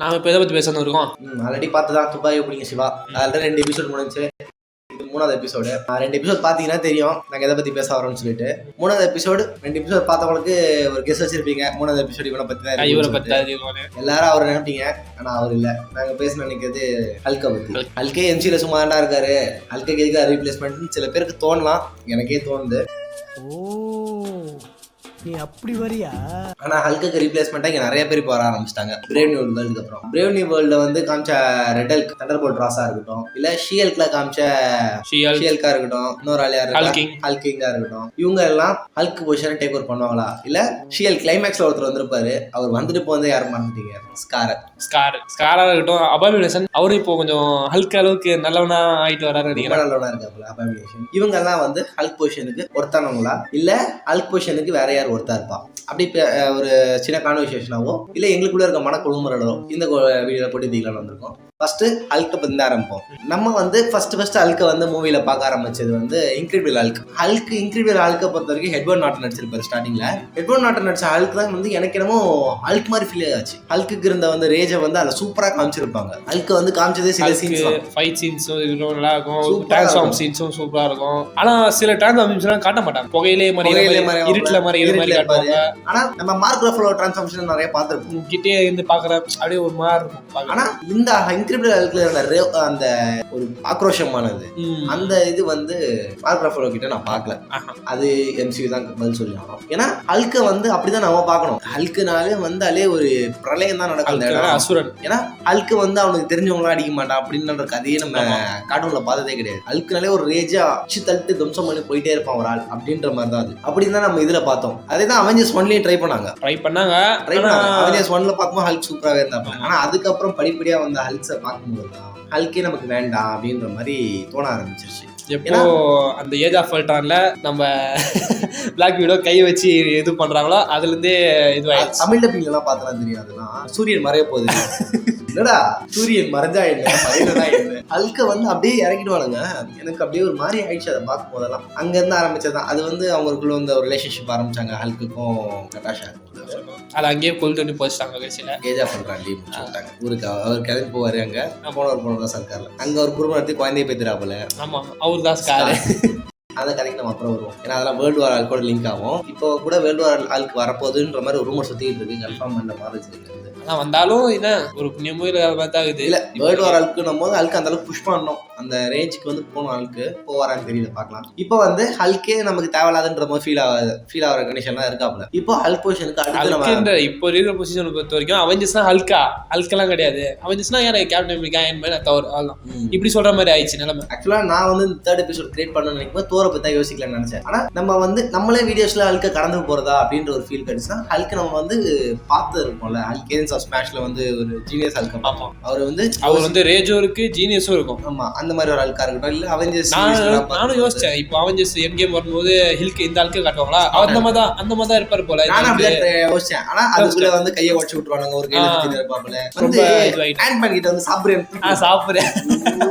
நாம இப்போ எதை பத்தி பேசணும் இருக்கோம்? ஆல்ரெடி பார்த்து தான் துப்பாக்கி பிடிங்க சிவா. அதில் ரெண்டு எபிசோட் முடிஞ்சு இது மூணாவது எபிசோடு ரெண்டு எபிசோட் பார்த்தீங்கன்னா தெரியும். நாங்கள் எதை பற்றி பேச வரோம்னு சொல்லிட்டு. மூணாவது எபிசோடு ரெண்டு எபிசோட் பார்த்தவங்களுக்கு ஒரு கெஸ் வச்சிருப்பீங்க. மூணாவது எபிசோட் இவனை பற்றி தான் இவரை. அதிகம் எல்லாரும் அவர் நினைப்பீங்க. ஆனால் அவர் இல்லை. நாங்கள் பேச நினைக்கிறது ஹல்கை பற்றி ஹல்கே. எம்சியில் சும்மா தான்டா இருக்காரு. ஹல்கே கேட்க ரீப்ளேஸ்மெண்ட்னு சில பேருக்கு தோணலாம். எனக்கே தோணுது. ஓ. நீ அப்படி வரியா? ஆனால் ஹல்குக்கு ரீப்ளேஸ்மெண்ட்டாக இங்கே நிறைய பேர் இப்போ வர ஆரம்பிச்சிட்டாங்க. பிரேவ் நியூ வேர்ல்டுக்கு அப்புறம் பிரேவ் நியூ வேர்ல்டில் வந்து காமிச்ச ரெட் ஹல்க் தண்டர் போல்ட் ராஸாக இருக்கட்டும் இல்லை ஷியல்கில் காமிச்ச ஷியால் ஷியல்கா இருக்கட்டும் இன்னொரு ஆள் யார். ஹல்கிங்கா இருக்கட்டும். இவங்க எல்லாம் ஹல்க் பொசிஷனை டேக் ஓவர் பண்ணுவாங்களா? இல்ல ஷியல் கிளைமேக்ஸ்ல ஒருத்தர் வந்திருப்பாரு அவர் வந்துட்டு போனதை யாரும் மறந்துட்டீங்க? ஸ்கார ஸ்கார் ஸ்காரா இருக்கட்டும் அபாமினேஷன் அவரும் இப்போ கொஞ்சம் ஹல்க் அளவுக்கு நல்லவனா ஆயிட்டு வராரு நல்லவனா இருக்காப்புல அபாமினேஷன் இவங்க எல்லாம் வந்து ஹல்க் பொசிஷனுக்கு ஒருத்தானவங்களா? இல்ல ஹல்க் பொசிஷனுக்கு வேற யார் ஒருத்தா இருப்பான் அப்படி ஒரு சின்ன கான்வர்சேஷனாவோ இல்ல எங்களுக்குள்ள இருக்க மன மனக்குழுமுறலோ இந்த வீடியோல போட்டு தீக்கலாம் வந்திருக்கோம். ஃபர்ஸ்ட் ஹல்கை தான் ஆரம்பிப்போம். நம்ம வந்து ஃபர்ஸ்ட் ஃபர்ஸ்ட் ஹல்கை வந்து மூவில பார்க்க ஆரம்பிச்சது வந்து இன்க்ரிடிபிள் ஹல்க் ஹல்க் இன்க்ரிடிபிள் ஹல்கை பொறுத்த வரைக்கும் ஹெட்வர்ட் நாட்டன் நடிச்சிருப்பாரு ஸ்டார்டிங்ல ஹெட்வர்ட் நாட்டன் நடிச்ச ஹல்க் தான் வந்து எனக்கு என்னமோ ஹல்க் மாதிரி ஃபீல் ஆச்சு. ஹல்க்குக்கு இருந்த வந்து ரேஜை வந்து அதில் சூப்பரா காமிச்சிருப்பாங்க. ஹல்க்கை வந்து காமிச்சதே சில சீன்ஸ் ஃபைட் சீன்ஸும் இருக்கட்டும் நல்லா இருக்கும். இருக்கும். சீன்ஸும் சூப்பரா இருக்கும். ஆனா சில டிரான்ஸ்ஃபார்ம் காட்ட மாட்டாங்க. புகையிலே மாதிரி இருட்டுல மாதிரி இது மாதிரி காட்டுவாங்க. ஆனா நம்ம மார்க் ரஃபலோ டிரான்ஸ்ஃபார்மேஷன் நிறைய பார்த்துருப்போம். கிட்டே இருந்து பாக்குற அப்படியே ஒரு மாதிரி இருக்கும். ஆனா இந்த ரே- அந்த ஒரு ஆக்ரோஷமானது. அந்த இது வந்து மார்க் ரஃபலோ கிட்ட நான் பார்க்கல. அது எம்சியூ தான் பதில் சொல்லி ஆகணும் ஏன்னா ஹல்கை வந்து அப்படிதான் நம்ம பார்க்கணும். ஹல்க்குனாலே வந்தாலே ஒரு பிரளயம் தான் நடக்கும். அசுரன். ஏன்னா ஹல்க்கு வந்து அவனுக்கு தெரிஞ்சவங்களாம் அடிக்க மாட்டான் அப்படின்ற கதையே நம்ம. கார்ட்டூன்ல பார்த்ததே கிடையாது. ஹல்க்குனாலே ஒரு ரேஜா அச்சு தட்டு தும்சம் பண்ணி போயிட்டே இருப்பான் ஒரு ஆள் அப்படின்ற மாதிரி தான் அது. அப்படின்னு தான் நம்ம இதுல பார்த்தோம். அதே தான் அவெஞ்சர்ஸ் ஒன்லயும் ட்ரை பண்ணாங்க. ட்ரை பண்ணாங்க. ட்ரை பண்ணாங்க. அவெஞ்சர்ஸ் ஒன்ல பார்க்கும்போது ஹல்க் சூப்பராகவே இருந்தாங்க ஆனா அதுக்கப்புறம் படிப்படியா வந்த ஹல்க்ஸை பார்க்கும்போது தான் ஹல்கே நமக்கு வேண்டாம் அப்படின்ற மாதிரி தோண ஆரம்பிச்சிருச்சு. எப்போ அந்த ஏஜ் ஆஃப் அல்ட்ரான்ல நம்ம பிளாக் வீடோ கை வச்சு இது பண்றாங்களோ அதுல இருந்தே இதுவாயிடுச்சு தமிழ் டப்பிங் எல்லாம் பார்த்தலாம் அதெல்லாம் சூரியன் மறைய போகுது. என்னடா சூரியன் மறைஞ்சா என்ன? மறையலனா என்ன? ஹல்க வந்து அப்படியே இறக்கிடுவானுங்க. எனக்கு அப்படியே ஒரு மாதிரி ஆயிடுச்சு அதை பார்க்கும் போதெல்லாம் அங்க இருந்து ஆரம்பிச்சதுதான். அது வந்து அவங்களுக்குள்ள வந்து ஒரு ரிலேஷன்ஷிப் ஆரம்பிச்சாங்க ஹல்க்குக்கும் நட்டாஷா அது அங்கேயே கொண்டு வந்து போச்சிட்டாங்க கடைசியில. ஏஜா பண்றாங்க லீவ் விட்டாங்க. ஊருக்கு அவர் கிளம்பி போவாரு அங்க. நான் போன ஒரு போன தான் சர்க்கார்ல அங்க ஒரு குடும்பம் நடத்தி குழந்தைய பேத்துறாப்புல. ஆமா அவர் தான் ஸ்கார் அந்த கதைக்கு நம்ம அப்புறம் வருவோம். ஏன்னா அதெல்லாம் வேர்ல்டு வார் ஆல் கூட லிங்க் ஆகும். இப்போ கூட வேர்ல்டு வார் ஆளுக்கு வரப்போகுதுன்ற மாதிரி ஒரு ரூமர் சுத்திட்டு இருக்கு. கன்ஃபார்ம் பண்ண மாதிரி இருக்குது ஆனா வந்தாலும் என்ன ஒரு புண்ணியமோ இல்ல பார்த்தா இது இல்ல வேர்ல்டு வார் நம்ம போது ஹல்க் அந்த அளவுக்கு புஷ் பண்ணணும். அந்த ரேஞ்சுக்கு வந்து போகணும் ஹல்க்கு போவாரான்னு தெரியல பார்க்கலாம். இப்போ வந்து ஹல்கே நமக்கு தேவையில்லாதுன்ற மாதிரி ஃபீல் ஆகுது. ஃபீல் ஆகிற கண்டிஷன்லாம் இருக்காப்புல. இப்போ ஹல்க் பொசிஷனுக்கு அடுத்து நம்ம இப்போ இருக்கிற பொசிஷனை பொறுத்த வரைக்கும் அவெஞ்சர்ஸ் தான் ஹல்கா ஹல்கெல்லாம் கிடையாது. அவெஞ்சர்ஸ்னா யார்? கேப்டன் அமெரிக்கா அயன் மேன் தவறு இப்படி சொல்ற மாதிரி ஆயிடுச்சு நிலைமை. ஆக்சுவலா நான் வந்து இந்த தேர்ட் எபிசோட் கிரியேட் பண்ணணும்னு நினைக்கும் தோரை பத்தி தான் யோசிக்கலாம்னு நினைச்சேன். ஆனா நம்ம வந்து நம்மளே வீடியோஸ்ல ஹல்க கடந்து போறதா அப்படின்ற ஒரு ஃபீல் கிடைச்சுன்னா ஹல்க் நம்ம வந்து பார்த்து இருப்போம்ல. ஹல்க் ஏஜென்ஸ் ஆஃப் ஸ்மாஷ்ல வந்து ஒரு ஜீனியஸ் ஹல்க ஆமா. அவர் வந்து அவர் வந்து ரேஜும் இருக்கு ஜீனியஸும் இருக்கும். ஆமா அந்த மாதிரி ஒரு ஹல்கா இருக்கட்டும் இல்ல அவெஞ்சர்ஸ் நான் நானும் யோசிச்சேன் இப்போ அவெஞ்சர்ஸ் என் கேம் வரும்போது ஹில்க்கு இந்த ஆளுக்கு காட்டுவாங்களா? அந்த மாதிரி தான் அந்த மாதிரி தான் இருப்பாரு போல. ஆளுக்கு. அப்படியே யோசிச்சேன். ஆனா அதுக்குள்ள வந்து கையை உடச்சு விட்டுருவானுங்க ஒரு கையில இருப்பாப்புல. ரொம்ப வந்து ஹேண்ட்மேன் கிட்ட வந்து சாப்பிடுறேன். நான் சாப்பிடுறேன்.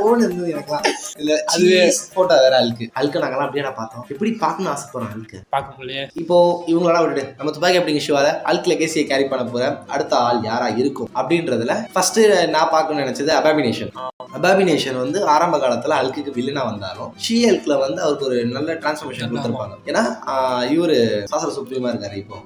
ஓன்னு இருந்தது எனக்குலாம் இல்ல அதுவே- போட்டோ வேற ஹல்க்கு ஹல்க்கு நாங்கெல்லாம் அப்படியே நான் பார்த்தோம். எப்படி பார்க்கணும்னு ஆசைப்படுறோம் ஹல்க்கு பார்க்க முடியல இப்போ இவங்களெல்லாம் விட்டுட்டு நம்ம துப்பாக்கி அப்படிங்க ஷோவால அல்க் லெகேசியை கேரி பண்ண போற அடுத்த ஆள் யாரா? இருக்கும் அப்படின்றதுல ஃபர்ஸ்ட் நான் பார்க்கணும்னு நினைச்சது அபாபினேஷன் அபாபினேஷன் வந்து ஆரம்ப காலத்துல அல்குக்கு வில்லனா வந்தாலும் ஷீ அல்க்ல வந்து அவருக்கு ஒரு நல்ல டிரான்ஸ்ஃபர்மேஷன் கொடுத்துருப்பாங்க. ஏன்னா இவரு சாசல் சுப்ரீமா இருக்காரு இப்போ.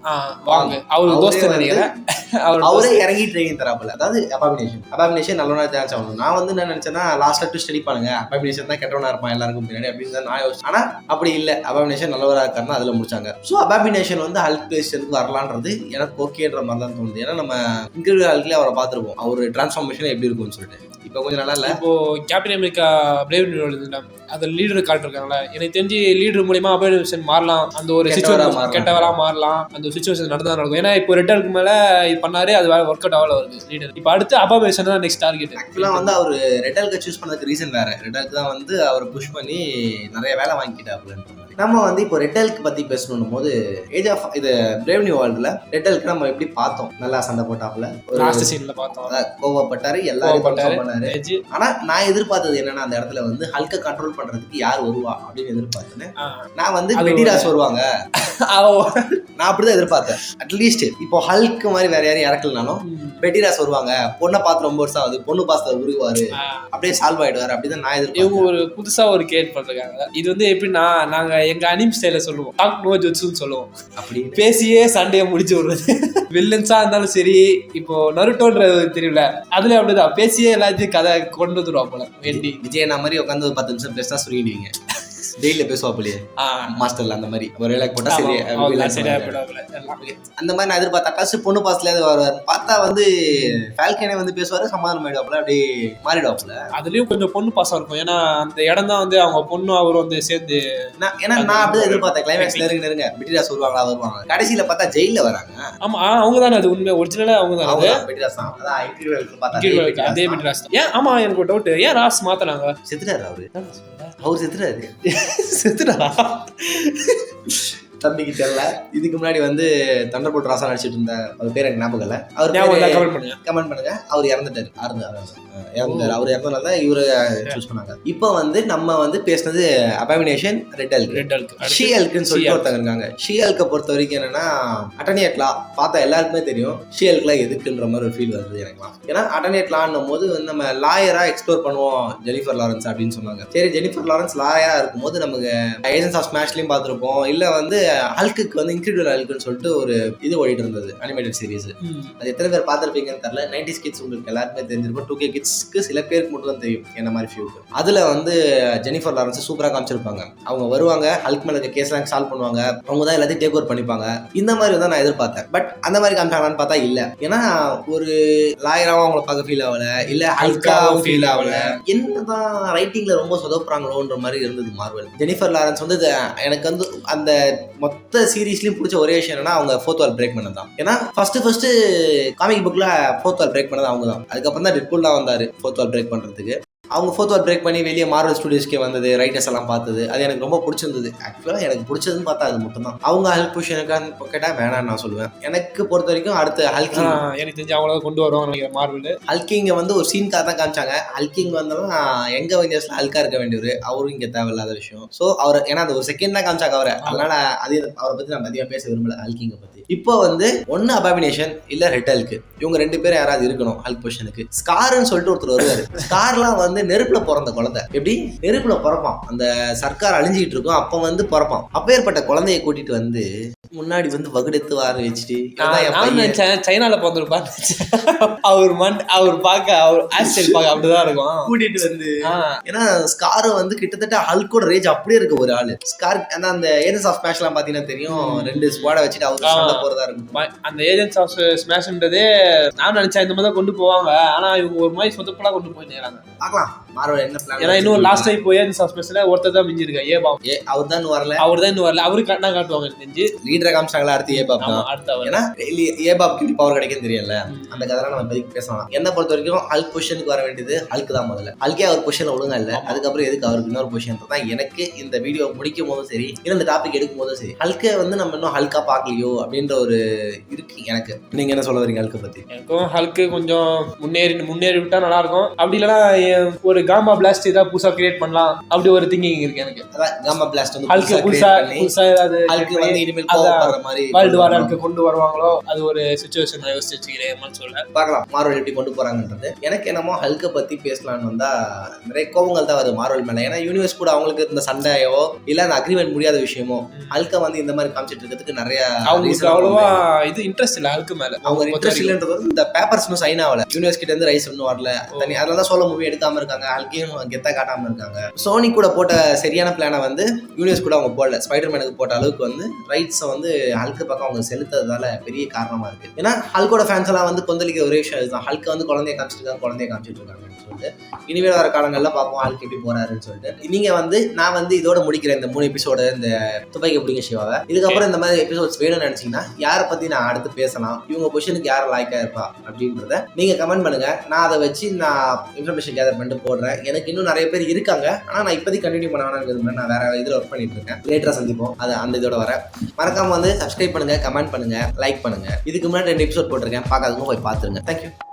அவரு இறங்கி ட்ரைனிங் தராப்புல. அதாவது அபாபினேஷன் அபாபினேஷன் நல்லவனா சான்ஸ் ஆகணும் நான் வந்து என்ன நினைச்சேன்னா லாஸ்ட் டு ஸ்டடி பண்ணுங்க அபாபினேஷன் தான் கெட்டவனா இருப்பான் எல்லாருக்கும் பின்னாடி அப்படின்னு தான் நான் யோசிச்சேன். ஆனா அப்படி இல்ல. அபாபினேஷன் நல்லவரா இருக்காருன்னா அதுல முடிச்சாங்க. ஸோ அபாபினேஷன் வந்து ஹல்க் பேஸ்டதுக்கு வரலான்றது எனக்கு ஓகேன்ற மாதிரி தான் தோணுது. ஏன்னா நம்ம இன்டர்வியூ ஹல்க்லேயே அவரை பார்த்துருப்போம். அவர் டிரான்ஸ்ஃபார்மேஷன் எப்படி இருக்கும்னு சொல்லிட்டு. இப்போ கொஞ்சம் நல்லா இல்லை? இப்போ கேப்டன் அமெரிக்கா பிரேவ் நியூ அந்த லீடர் காட்டிருக்காங்களே எனக்கு தெரிஞ்சு லீடர் மூலியமா அபாயின்மெண்ட் மாறலாம். அந்த ஒரு சுச்சுவேஷன். கெட்டவரா மாறலாம். அந்த சுச்சுவேஷன் நடந்தா நடக்கும். ஏன்னா இப்போ ரெட் ஆளுக்கு மேல இது பண்ணாரு அது ஒர்க் அவுட் ஆகல வருது லீடர் இப்போ அடுத்து அபாபேஷன் தான் நெக்ஸ்ட் டார்கெட் ஆக்சுவலாக வந்து அவர் ரெட் ஹல்கை சூஸ் பண்ணதுக்கு ரீசன் வேற. ரெட் ஹல்க் தான் வந்து அவர் புஷ் பண்ணி நிறைய வேலை வாங்கிட்டாப்லன்ற மாதிரி. நம்ம வந்து இப்போ ரெட் ஹல்க் பத்தி பேசணும் போது ஏஜ் ஆஃப் இது பிரேவ் நியூ வேர்ல்டுல ரெட் ஹல்க் நம்ம எப்படி பார்த்தோம்? நல்லா சண்டை போட்டாப்ல ஒரு லாஸ்ட் சீன்ல பார்த்தோம். கோவப்பட்டாரு எல்லாரும் பண்ணாரு. ஆனா நான் எதிர்பார்த்தது என்னன்னா அந்த இடத்துல வந்து ஹல்க கண்ட்ரோல் பண்றதுக்கு யார் வருவா அப்படின்னு எதிர்பார்த்தேன். நான் வந்து பெட்டிராஸ் வருவாங்க. நான் அப்படிதான் எதிர்பார்த்தேன். அட்லீஸ்ட் இப்போ ஹல்க் மாதிரி வேற யாரையும் இறக்கலனாலும் ம். பெட்டிராஸ் வருவாங்க. பொண்ணை பார்த்து ரொம்ப வருஷம் ஆகுது. பொண்ணு பாசத்தை உருவாரு. அப்படியே சால்வ் ஆயிடுவாரு. அப்படிதான் நான் இவங்க எதிர்பார்த்தேன் ஒரு புதுசா ஒரு கிரியேட் பண்றாங்க இது வந்து எப்படின்னா நாங்க எங்க அனிம் ஸ்டைல சொல்லுவோம். டாக் நோ ஜுட்ஸுன்னு சொல்லுவோம். அப்படின்னு. பேசியே சண்டையை முடிச்சு விடுறது. வில்லன்ஸா இருந்தாலும் சரி இப்போ நருட்டோன்ற தெரியல. அதுல அப்படிதான். பேசியே எல்லாத்தையும் கதை கொண்டு வந்துருவா போல. வேண்டி விஜய் நான் மாதிரி உட்காந்து ஒரு பத்து நிமிஷம் பேசினா சுருங்கிடுவீங்க டெய்லியில பேசுவாப்பிலையே மாஸ்டர்ல அந்த மாதிரி. ஒரு வேலை போட்டா சரி. அந்த மாதிரி நான் எதிர்பார்த்தா கஷ்ட பொண்ணு பாசத்துலயாவது வருவார். பார்த்தா வந்து ஃபால்கனே வந்து பேசுவாரு சமாதானம் ஆயிடுவாப்புல அப்படியே மாறிடுவாப்புல. அதுலயும் கொஞ்சம் பொண்ணு பாசம் இருக்கும். ஏன்னா அந்த இடம் தான் வந்து அவங்க பொண்ணு அவரும் வந்து சேர்ந்து ஏன்னா நான் அப்படிதான் எதிர்பார்த்தேன். கிளைமேக்ஸ் நெருங்க நெருங்க பிரிட்டிராஸ் வருவாங்களா வருவாங்க கடைசியில பார்த்தா ஜெயில வராங்க. ஆமா அவங்க தானே அது உண்மை. ஒரிஜினலா அவங்க தானே அவங்க தான். அதான் அதே ராஸ் ஏன் ஆமா எனக்கு ஒரு டவுட் ஏன் ராஸ் மாத்தினாங்க? தான். செத்துட்டாரு அவரு. அவர் செத்துட்டாரு செத்துடா தம்பிக்கு தெரியல. இதுக்கு முன்னாடி வந்து தண்டர்போல்ட் ராசா நடிச்சிட்டு இருந்த அவர் பேர் எனக்கு ஞாபகம் இல்ல. அவர் கமெண்ட் பண்ணுங்க. கமெண்ட் பண்ணுங்க. அவர் இறந்துட்டாரு. இறந்தாரு அவர் இறந்தனால தான் இவரு சூஸ் பண்ணாங்க. இப்போ வந்து நம்ம வந்து பேசினது abomination red Hulk red Hulk she சொல்லிட்டு She-Hulk. ஒருத்தங்க இருக்காங்க. ஷீ அல்கை பொறுத்த வரைக்கும் என்னன்னா அட்டனியட் லா பார்த்தா எல்லாருக்குமே தெரியும். ஷீ அல்க்லாம் எதுக்குன்ற மாதிரி ஒரு ஃபீல் வருது எனக்குலாம் ஏன்னா அட்டனியட் லான்னும் போது நம்ம லாயரா எக்ஸ்ப்ளோர் பண்ணுவோம் ஜெனிஃபர் லாரன்ஸ் அப்படின்னு சொன்னாங்க. சரி ஜெனிஃபர் லாரன்ஸ் லாயரா இருக்கும்போது நமக்கு ஏஜென்ட்ஸ் ஆஃப் ஸ்மாஷ்லையும் பார்த்துருப்போம். இல்ல வந்து ஹல்க்குக்கு வந்து இன்க்ரிடியூல் ஹல்க்குன்னு சொல்லிட்டு ஒரு இது ஓடிட்டு இருந்தது அனிமேட்டட் சீரிஸ் அது எத்தனை பேர் பார்த்துருப்பீங்கன்னு தெரியல. நைன்டிஸ் கிட்ஸ் உங்களுக்கு எல்லாருமே தெரிஞ்சிருக்கும். டூ கே கிட்ஸ்க்கு சில பேருக்கு மட்டும் தான் தெரியும் என்ன மாதிரி ஃபியூக்கு அதில் வந்து ஜெனிஃபர் லாரன்ஸ் சூப்பராக காமிச்சிருப்பாங்க. அவங்க வருவாங்க ஹல்க் மேலே இருக்க கேஸ்லாம் சால்வ் பண்ணுவாங்க. அவங்க தான் எல்லாத்தையும் டேக் ஓவர் பண்ணிப்பாங்க. இந்த மாதிரி தான் நான் எதிர்பார்த்தேன். பட் அந்த மாதிரி காமிச்சாங்களான்னு பார்த்தா இல்லை. ஏன்னா ஒரு லாயராகவும் அவங்கள பார்க்க ஃபீல் ஆகல. இல்லை ஹல்காவும் ஃபீல் ஆகல. என்னதான் ரைட்டிங்ல ரொம்ப சொதப்புறாங்களோன்ற மாதிரி இருந்தது மார்வல் ஜெனிஃபர் லாரன்ஸ் வந்து எனக்கு வந்து அந்த மொத்த சீரீஸ்லயும் பிடிச்ச ஒரே விஷயம் என்னன்னா அவங்க ஃபோர்த் வால் பிரேக் பண்ணது தான் ஏன்னா ஃபர்ஸ்ட் ஃபர்ஸ்ட் காமிக் புக்ல ஃபோர்த் வால் பிரேக் பண்ணது அவங்க தான் அதுக்கப்புறம் தான் டெட்பூல் தான் வந்தாரு ஃபோர்த் வால் பிரேக் பண்றதுக்கு. அவங்க ஃபோர்த் வால் பிரேக் பண்ணி வெளியே மார்வல் ஸ்டுடியோஸ்க்கே வந்தது ரைட்டர்ஸ் எல்லாம் பார்த்தது அது எனக்கு ரொம்ப பிடிச்சிருந்தது. ஆக்சுவலாக எனக்கு பிடிச்சதுன்னு பார்த்தா அது மட்டும் தான் அவங்க ஹல்க் பொசிஷனுக்கு கேட்டால் வேணாம்னு நான் சொல்லுவேன். எனக்கு பொறுத்த வரைக்கும் அடுத்த ஹல்கிங் எனக்கு தெரிஞ்சு அவங்கள கொண்டு வருவாங்க மார்வல் ஹல்கிங்க வந்து ஒரு சீன்காக தான் காமிச்சாங்க. ஹல்கிங் வந்தாலும் எங்க வெஞ்சர்ஸ்ல ஹல்கா இருக்க வேண்டியவர். அவரும் இங்க தேவையில்லாத விஷயம். ஸோ அவர் ஏன்னா அந்த ஒரு செகண்ட் தான் காமிச்சாங்க அவரை. அதனால அது அவரை பத்தி நம்ம அதிகமாக பேச விரும்பல ஹல்கிங்க பத்தி. இப்போ வந்து ஒன்னு அபாமினேஷன் இல்ல ரெட் ஹல்க் இவங்க ரெண்டு பேரும் யாராவது இருக்கணும் ஹல்க் பொசிஷனுக்கு ஸ்கார்னு சொல்லிட்டு ஒருத்தர் வருவாரு. ஸ்கார்லாம் வந்து நெருப்புல பிறந்த குழந்தை. எப்படி? நெருப்புல பிறப்பான். அந்த சர்க்கார் அழிஞ்சிட்டு இருக்கும் அப்ப வந்து பிறப்பான். அப்பேற்பட்ட குழந்தைய கூட்டிட்டு வந்து முன்னாடி வந்து வகுடெத்து வார வச்சுட்டு சைனால பிறந்திருப்பான்னு அவர் மண் அவர் பார்க்க அவர் ஹேர் ஸ்டைல் பார்க்க அப்படிதான் இருக்கும். கூட்டிட்டு வந்து. ஏன்னா ஸ்கார் வந்து கிட்டத்தட்ட ஹல்கோட ரேஞ்ச் அப்படியே இருக்கு ஒரு ஆளு. ஸ்கார் அந்த அந்த ஆஃப் ஸ்மாஷ்லாம் பாத்தீங்கன்னா தெரியும். ரெண்டு ஸ்குவாட வச்சுட்டு அவர் போறதா இருக்கும் அந்த ஏஜென்ட்ஸ் ஆஃப் ஸ்மாஷ்ன்றதே நான் நினைச்சேன் இந்த மாதிரி கொண்டு போவாங்க. ஆனா இவங்க ஒரு மாதிரி சொதப்பலா கொண்டு போய் நேராங்க பார்க்கலாம். மார்வல் என்ன பிளான் ஏன்னா இன்னும் லாஸ்ட் டைம் போய் ஆஃப் ஸ்மாஷ்ல ஒருத்தர் தான் மிஞ்சிருக்கா ஏ ஏ அவர் தான் வரல. அவர் தான் இன்னும் வரல. அவரு கண்ணா காட்டுவாங்க தெரிஞ்சு. லீடரை காமிச்சாங்களா அடுத்து ஏ பாப் அடுத்த அவர். ஏன்னா ஏ பாப்க்கு இப்படி பவர் கிடைக்கும் தெரியல அந்த கதைலாம் நம்ம இப்போதைக்கு பேசலாம். என்ன பொறுத்த வரைக்கும் ஹல்க் பொசிஷனுக்கு வர வேண்டியது ஹல்க் தான் முதல்ல. ஹல்கே அவர் பொசிஷன் ஒழுங்கா இல்ல. அதுக்கப்புறம் எதுக்கு அவருக்கு இன்னொரு பொசிஷன் தான் எனக்கு இந்த வீடியோ முடிக்கும் போதும் சரி இல்ல இந்த டாபிக் எடுக்கும் போதும் சரி ஹல்கே வந்து நம்ம இன்னும் ஹல்கா பார்க்கலையோ அப்படின்ற ஒரு இருக்கு எனக்கு. நீங்க என்ன சொல்ல வரீங்க ஹல்கை பத்தி? எனக்கும் ஹல்க்கு கொஞ்சம் முன்னேறி முன்னேறி விட்டா நல்லா இருக்கும். அப்படி இல்லைன்னா ஒரு காமா பிளாஸ்ட் ஏதாவது புதுசா கிரியேட் பண்ணலாம். அப்படி ஒரு திங்கிங் இருக்கு எனக்கு. காமா பிளாஸ்ட் வந்து ஹல்க்கு புதுசா புதுசா ஏதாவது ஹல்க்கு வந்து இனிமேல் கோவப்படுற மாதிரி வேர்ல்டு வார் ஹல்க்கு கொண்டு வருவாங்களோ அது ஒரு சுச்சுவேஷன் நான் யோசிச்சு வச்சுக்கிறேன் சொல்ல பார்க்கலாம் மார்வல் எப்படி கொண்டு போறாங்கன்றது. எனக்கு என்னமோ ஹல்கை பத்தி பேசலாம்னு வந்தா நிறைய கோபங்கள் தான் வருது மார்வல் மேல. ஏன்னா யூனிவர்ஸ் கூட அவங்களுக்கு இருந்த சண்டையோ இல்ல அந்த அக்ரிமெண்ட் முடியாத விஷயமோ ஹல்கை வந்து இந்த மாதிரி காமிச்சிட்டு இருக்கிறதுக்கு நிறைய அவங்களுக்கு அவ்வளவா இது இன்ட்ரெஸ்ட் இல்ல ஹல்க்கு மேல. அவங்க இன்ட்ரெஸ்ட். இல்லைன்றது இந்த பேப்பர்ஸ் இன்னும் சைன் ஆகல. யூனிவர்ஸ் கிட்ட இருந்து ரைஸ் இன்னும் வரல. தனி அதனால தான் சோலோ மூவி எடுக்காம இருக்காங்க. ஹல்கையும் கெத்தா காட்டாமல் இருக்காங்க. சோனி கூட போட்ட சரியான பிளானை வந்து யூனிவர்ஸ் கூட அவங்க போடல. ஸ்பைடர் மேனுக்கு போட்ட அளவுக்கு வந்து ரைட்ஸை வந்து ஹல்க்கு பக்கம் அவங்க செலுத்ததால பெரிய காரணமாக இருக்குது ஏன்னா ஹல்கோட ஃபேன்ஸ் எல்லாம் வந்து கொந்தளிக்க ஒரே விஷயம் இதுதான் ஹல்க்கு வந்து குழந்தைய காமிச்சிருக்காங்க குழந்தைய காமிச்சிட்டு இருக்காங்கன்னு சொல்லிட்டு. இனிமேல் வர காலங்களில் பார்ப்போம் ஹல்க் எப்படி போறாருன்னு சொல்லிட்டு. நீங்கள் வந்து நான் வந்து இதோட முடிக்கிறேன் இந்த மூணு எபிசோடு இந்த துப்பாக்கி பிடிங்க சிவாவை இதுக்கப்புறம் இந்த மாதிரி எபிசோட்ஸ் வேணும்னு நினச்சிங்கன்னா யாரை பற்றி நான் அடுத்து பேசலாம் இவங்க பொசிஷனுக்கு யார் லாய்க்காக இருப்பா அப்படின்றத நீங்கள் கமெண்ட் பண்ணுங்கள் நான் அதை வச்சு நான் இன்ஃபர்மேஷன் கேதர் பண்ணிட்டு போடுறேன். எனக்கு இன்னும் நிறைய பேர் இருக்காங்க. ஆனா நான் இப்போதைக்கு கண்டினியூ பண்ண வேணாம்னு விரும்புறேன். நான் வேற இதுல ஒர்க் பண்ணிட்டு இருக்கேன். லேட்டரா சந்திப்போம். அது அந்த இதோட வர. மறக்காம வந்து சப்ஸ்கிரைப் பண்ணுங்க கமெண்ட் பண்ணுங்க லைக் பண்ணுங்க. இதுக்கு முன்னாடி ரெண்டு எபிசோட் போட்டிருக்கேன். பார்க்காதவங்க போய் பார்த்துருங்க. தேங்க்யூ